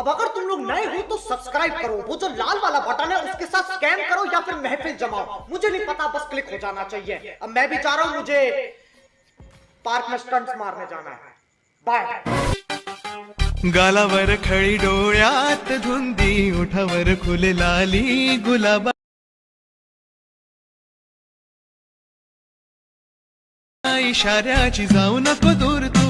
अब अगर तुम लोग नए हो तो सब्सक्राइब करो। वो जो लाल वाला बटन है, उसके साथ स्कैम करो या फिर महफिल जमाओ। मुझे नहीं पता, बस क्लिक हो जाना चाहिए। अब मैं भी जा रहा हूँ मुझे पार्क में स्टंट्स मारने जाना है। बाय गालावर खळी डोळ्यात धुंदी, उठावर खुले लाली गुलाबा. इशाऱ्याची जाऊ नको दूर तू.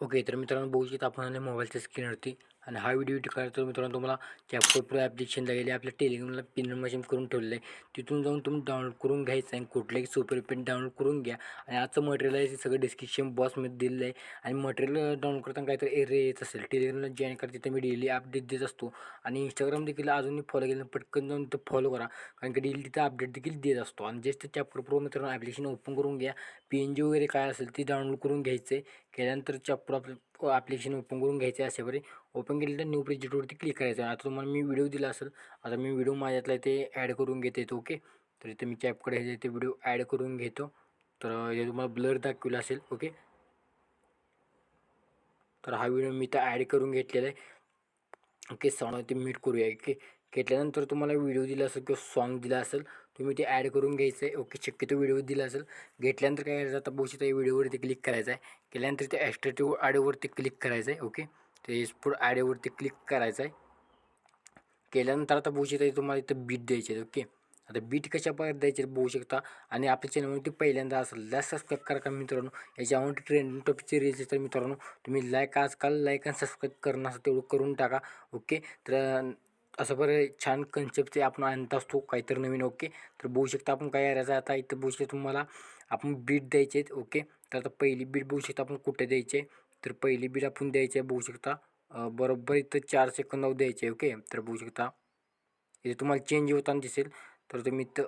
ओके तर मित्रांनो बघू शकता आपण आले मोबाईलच्या स्क्रीनवरती आणि हा व्हिडिओ करायचा तर मित्रांनो तुम्हाला कॅपकोड प्रो ॲप्लिकेशन लागेल आपल्या टेलिग्रामला पिन मशीन करून ठेवलं आहे. तिथून जाऊन तुम्ही डाउनलोड करून घ्यायचं आहे कुठलंही सुपर पेन डाउनलोड करून घ्या. आणि आजचं मटेरियल आहे ते सगळं डिस्क्रिप्शन बॉक्समध्ये दिलेलं आहे. आणि मटेरियल डाउनलोड करताना काहीतरी एरिया येत असेल टेलिग्रामला जॉईन करा. तिथे मी डेली अपडेट देत असतो. आणि इंस्टाग्राम देखील अजूनही फॉलो केलं पटकन जाऊन तिथं फॉलो करा. कारण की डेली तिथं अपडेट देखील देत असतो. आणि जस्ट चॅप्टर प्रो मित्रांनो ॲप्लिकेशन ओपन करून घ्या. पी एन जी वगैरे काय असेल ती डाउनलोड करून घ्यायचं आहे. केल्यानंतर चॅप्टर आपलं ॲप्लिकेशन ओपन करून घ्यायचं आहे अशापरी ओपन केलं तर न्यू प्रोजेक्टवरती क्लिक करायचं. आहे आता तुम्हाला मी व्हिडिओ दिला असेल. आता मी व्हिडिओ माझ्यातला इथे ॲड करून घेते येतो ओके तर इथे मी चॅपकडे हे ते व्हिडिओ ॲड करून घेतो. तर हे तुम्हाला ब्लर दाखवलं असेल ओके तर हा व्हिडिओ मी इथं ॲड करून घेतलेला आहे. ओके सॉन्ग ते मीट करूया ओके घेतल्यानंतर तुम्हाला व्हिडिओ दिला असेल किंवा सॉन्ग दिला असेल तुम्ही ते ॲड करून घ्यायचं आहे ओके शक्यतो व्हिडिओ दिला असेल. घेतल्यानंतर काय करायचं? आता बहुशेक त्या व्हिडिओवरती क्लिक करायचं आहे. केल्यानंतर ते ॲस्ट्रेटिव्ह ॲडोवरती क्लिक करायचं आहे. ओके? ते एक्सपोर्ट ॲडोवरती क्लिक करायचं आहे. केल्यानंतर आता बहुशेक तुम्हाला इथं बीट द्यायचे आहे. ओके? आता बीट कशा प्रकारे द्यायचे बघू शकता. आणि आपल्या चॅनलवरती पहिल्यांदा असेल लास्ट सबस्क्राईब करा का मित्रांनो? याच्यावरती ट्रेंडिंग टॉपिकचे रील्स तर मित्रांनो तुम्ही लाईक आजकाल लाईक आणि सबस्क्राईब करणं असं तेवढं करून टाका. ओके? तर असं बरं छान कन्सेप्ट ते आपण आणत असतो काहीतरी नवीन ओके तर बघू शकता आपण काय करायचं आता इथं बघू शकता तुम्हाला आपण बीट द्यायचे आहेत ओके तर आता पहिली बीट बघू शकता आपण कुठे द्यायचे? तर पहिली बीट आपण द्यायची आहे बघू शकता. बरोबर इथं चार सेकंदावर द्यायचे ओके तर बघू शकता. इथे तुम्हाला चेंज होताना दिसेल. तर तुम्ही इथं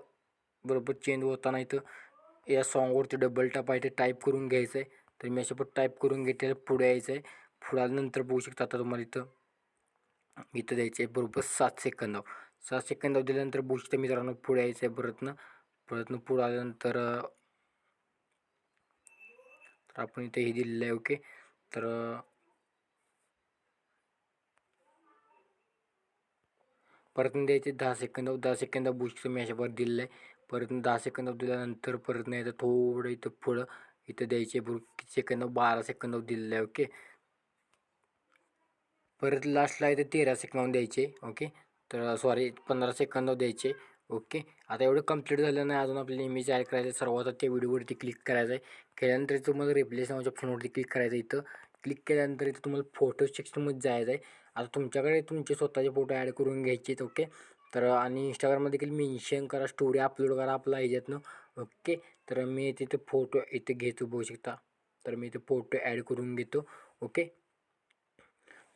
बरोबर चेंज होताना इथं या सॉन्गवरती डबल टाप आहे ते टाईप करून घ्यायचं आहे तर मी अशा पण टाईप करून घेतलेलं पुढे यायचं आहे पुढे आल्यानंतर बघू शकता आता तुम्हाला इथं इथं द्यायचं आहे बरोबर सात सेकंदावर सात सेकंदाव दिल्यानंतर बुष्ट मित्रांनो पुढे यायचं आहे परतनं. परतनं पुढे आल्यानंतर तर आपण इथे हे दिलेलं आहे ओके. तर परतनं द्यायचे दहा सेकंद. दहा सेकंद बुस्ट मी अशावर दिलेलं आहे. परतनं दहा सेकंद दिल्यानंतर परत नाही तर थोडं इथं पुढं. इथं द्यायचे बरोबर किती सेकंद बारा सेकंद दिलेलं आहे ओके. परत लास्टला इथं तेरा सेकंद द्यायचे ओके तर सॉरी पंधरा सेकंद द्यायचे ओके आता एवढं कंप्लीट झालं नाही अजून आपल्याला इमेज ॲड करायचं आहे. सर्वात त्या व्हिडिओवरती क्लिक करायचं आहे. केल्यानंतर तुम्हाला रिप्लेस नावाच्या फोनवरती क्लिक करायचं आहे इथं. क्लिक केल्यानंतर इथं तुम्हाला फोटो सेक्शनमध्ये जायचं आहे. आता तुमच्याकडे तुमचे स्वतःचे फोटो ॲड करून घ्यायचे आहेत ओके तर आणि इंस्टाग्राममध्ये देखील मेन्शन करा स्टोरी अपलोड करा आपला ह्याच्यातनं ओके तर मी तिथे फोटो इथे घेतो बघू शकता. तर मी इथे फोटो ॲड करून घेतो ओके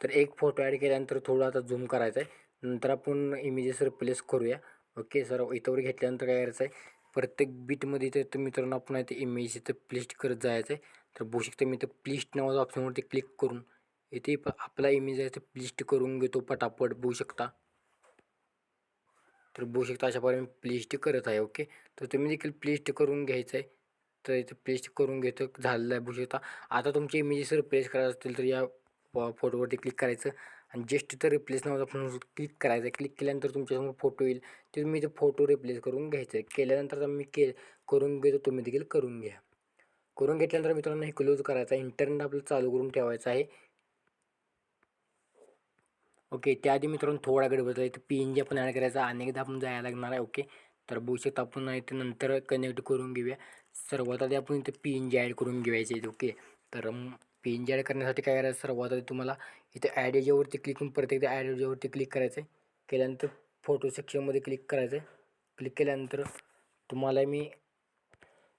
तर एक फोटो ॲड केल्यानंतर थोडं आता झूम करायचं आहे. नंतर आपण इमेजेस रिप्लेस करूया. ओके सर इथंवर घेतल्यानंतर काय करायचं आहे? प्रत्येक बीटमध्ये तर मित्रांनो आपण इथे इमेज इथं प्लिस्ट करत जायचं आहे. तर बघू शकता मी इथं प्लिस्ट नावाच्या ऑप्शनवरती क्लिक करून इथे प- आपला इमेज आहे ते प्लिस्ट करून घेतो पटापट बघू शकता. तर बघू शकता अशा प्रकारे मी प्लिस्ट करत आहे ओके तर तुम्ही देखील प्लिस्ट करून घ्यायचं आहे. तर इथं प्लिस्ट करून घेतो झालेलं आहे बघू शकता. आता तुमचे इमेजेस रिप्लेस करायचे असतील तर या फोटोवरती क्लिक करायचं. आणि जस्ट तर रिप्लेस नावाचा आपण क्लिक करायचं. क्लिक केल्यानंतर तुमच्यासमोर फोटो येईल. ते तुम्ही ते फोटो रिप्लेस करून घ्यायचं. आहे केल्यानंतर मी के करून घेतो. तुम्ही देखील करून घ्या. करून घेतल्यानंतर मित्रांनो हे क्लोज करायचं. आहे इंटरनेट आपलं चालू करून ठेवायचं आहे. ओके त्याआधी मित्रांनो थोडा गडबड आहे पी एन जी आपण ॲड करायचा. अनेकदा आपण जायला लागणार आहे. ओके तर भविष्यात आपण इथे नंतर कनेक्ट करून घेऊया. सर्वात आधी आपण इथे पी एन जी ॲड करून घेवायचे ओके तर पी एन जी ॲड करण्यासाठी काय करायचं? सर्वात आधी तुम्हाला इथे ॲड याच्यावरती क्लिक करून परत एकदा ॲड याच्यावरती क्लिक करायचं आहे. केल्यानंतर फोटो सेक्शनमध्ये क्लिक करायचं आहे. क्लिक केल्यानंतर तुम्हाला मी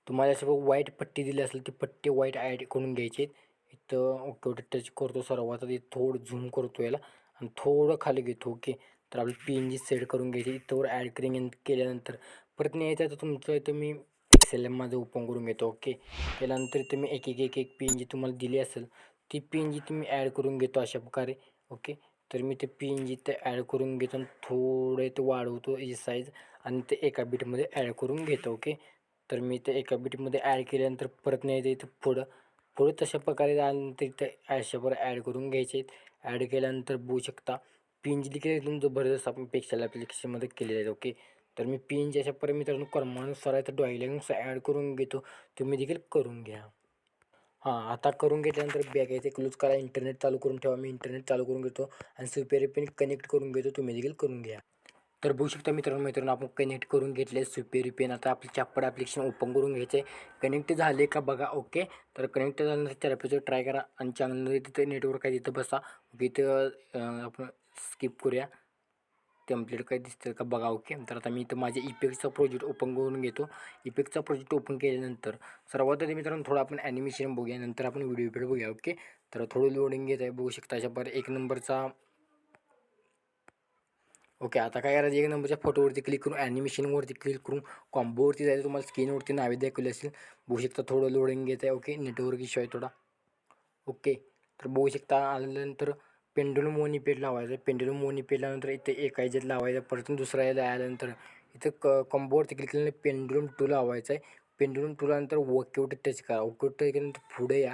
तुम्हाला असे व्हाईट वाईट पट्टी दिली असेल ती पट्टी वाईट ॲड करून घ्यायची आहेत. इथं ओके ओके टच करतो सर्वात आधी. थोडं झूम करतो याला. आणि थोडं खाली घेतो ओके तर आपली पी एन जी सेट करून घ्यायची. इथंवर ॲड करिंग केल्यानंतर परत न्यायचं तर तुमचं इथं मी एक्सेल माझं ओपन करून घेतो. ओके? त्यानंतर तुम्ही मी एक एक एक एक पी एन जी तुम्हाला दिली असेल ती पी एन जी तुम्ही ॲड करून घेतो अशा प्रकारे. ओके? तर मी ते पी एन जी ते ॲड करून घेतो आणि थोडे ते वाढवतो याची साईज आणि ते एका बीटमध्ये ॲड करून घेतो. ओके? तर मी ते एका बीटमध्ये ॲड केल्यानंतर परत नाही इथं पुढं. पुढे तशा प्रकारे त्यानंतर इथे ॲशेवर ॲड करून घ्यायचे आहेत. ॲड केल्यानंतर बघू शकता पी एन जी देखील एकदम जबरदस्त आपण पिक्सल ॲप्लिकेशनमध्ये केलेले आहेत. ओके? तर मी पी एन जी अशा कर्मानुसार आहे तर डॉयलिंग्स ॲड करून घेतो. तुम्ही देखील करून घ्या. हां आता करून घेतल्यानंतर बॅग आहे ते क्लोज करा. इंटरनेट चालू करून ठेवा. मी इंटरनेट चालू करून घेतो. आणि सुपेरी पिन कनेक्ट करून घेतो. तुम्ही देखील करून घ्या. तर बघू शकता मित्रांनो मित्रांनो आपण कनेक्ट करून घेतले. सुपेरी पेन आता आपलं चापड ॲप्लिकेशन ओपन करून घ्यायचं. आहे कनेक्ट झाले का बघा ओके तर कनेक्ट झाल्यानंतर त्या एपिसोड ट्राय करा. आणि चांगलं तिथं नेटवर्क आहे तिथं बसा. इथं आपण स्किप करूया. टेम्पलेट काय दिसतं का बघा ओके तर आता मी इथं माझ्या इपेक्सचा प्रोजेक्ट ओपन करून घेतो. इपेक्सचा प्रोजेक्ट ओपन केल्यानंतर सर्वात आधी मित्रांनो थोडं आपण ॲनिमेशन बघूया नंतर आपण व्हिडिओ इफेक्ट बघूया ओके तर थोडं लोडिंग घेत आहे बघू शकता अशा पर एक नंबरचा. ओके आता काय करायचं? एक नंबरच्या फोटोवरती क्लिक करून ॲनिमेशनवरती क्लिक करून कॉम्बोवरती जायचं तुम्हाला स्क्रीनवरती नावे दाखवली असेल. बघू शकता थोडं लोडिंग घेत आहे ओके नेटवर्क इश्यू आहे थोडा. ओके तर बघू शकता आल्यानंतर पेंडुलम वन इपेड लावायचं. आहे पेंडुलम वन इपेड लावल्यानंतर इथे एका याच्यात लावायचं आहे परत दुसऱ्या याला आल्यानंतर इथं क कॉम्बोवरती क्लिक केल्यानंतर पेंडुलम टू लावायचं आहे पेंडुलम टू लावल्यानंतर वोकेवटी टच करा. वोकेवटी टच केल्यानंतर पुढे या.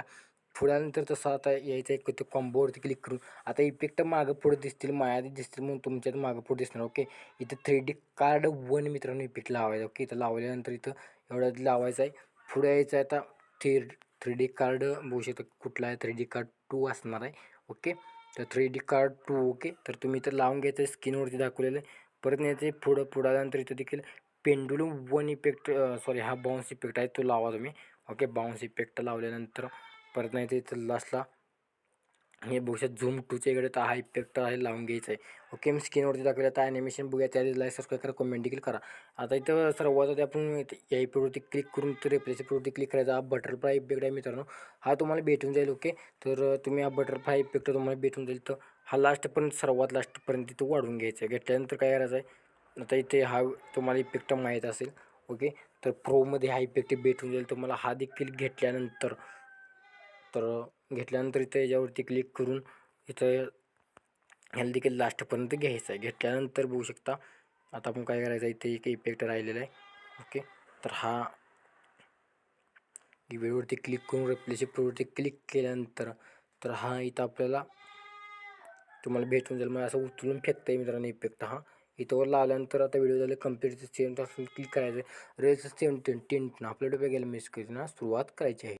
पुढे आल्यानंतर तसं आता यायचं आहे ते कॉम्बोवरती क्लिक करून आता इफेक्ट मागं पुढे दिसतील मायादी दिसतील म्हणून तुमच्यात मागं पुढे दिसणार ओके? इथं थ्री डी कार्ड वन मित्रांनो इफेक्ट लावायचं ओके? इथं लावल्यानंतर इथं एवढं लावायचं आहे पुढे यायचं आहे आता थ्री थ्री डी कार्ड बघू शकता कुठला आहे थ्री डी कार्ड टू असणार आहे ओके? तर three D card two okay तर तुम्ही इथं लावून घ्यायचं आहे स्क्रीनवरती दाखवलेलं. आहे परत न्यायचं ते पुढं पुढं आल्यानंतर इथं देखील पेंडुलम वन इफेक्ट सॉरी हा बाउन्स इफेक्ट आहे तो लावा तुम्ही. ओके बाउन्स इफेक्ट लावल्यानंतर परत नाही ते इथं लास्टला हे बघू शकता झूम टूच्या इकडे तर हा इफेक्ट आहे लावून घ्यायचा आहे ओके मी स्क्रीनवरती दाखवलं तर ॲनिमेशन बघूया त्या लाईक सबस्क्राईब करा कमेंट देखील करा. आता इथं सर्वात आधी आपण या इफेक्टवरती क्लिक करून तर रिप्लेस इफेक्टवरती क्लिक करायचा. हा बटरफ्लाय इफेक्ट आहे मित्रांनो. हा तुम्हाला भेटून जाईल ओके? तर तुम्ही हा बटरफ्लाय इफेक्ट तुम्हाला भेटून जाईल. तर हा लास्टपर्यंत सर्वात लास्टपर्यंत तिथं वाढवून घ्यायचा आहे घेतल्यानंतर काय करायचं आहे? आता इथे हा तुम्हाला इफेक्ट माहीत असेल ओके? तर प्रोमध्ये हा इफेक्ट भेटून जाईल. तुम्हाला हा देखील घेतल्यानंतर तर घेतल्यानंतर इथं याच्यावरती क्लिक करून इथं ह्याला देखील लास्टपर्यंत घ्यायचं आहे. घेतल्यानंतर बघू शकता आता आपण काय करायचं आहे इथे एक इफेक्ट राहिलेला आहे. ओके तर हा वेळवरती क्लिक करून रिप्लेसिपवरती क्लिक केल्यानंतर तर हा इथं आपल्याला तुम्हाला भेटून जाईल. मग असं उचलून फेकता आहे मित्रांनो इफेक्ट हा. इथं वर लावल्यानंतर आता व्हिडिओ झाले कंप्लीट सेम क्लिक करायचं आहे रेल्स सेम टेन टेंटनं आपल्या डोक्या गेलं मिस करून सुरुवात करायची आहे.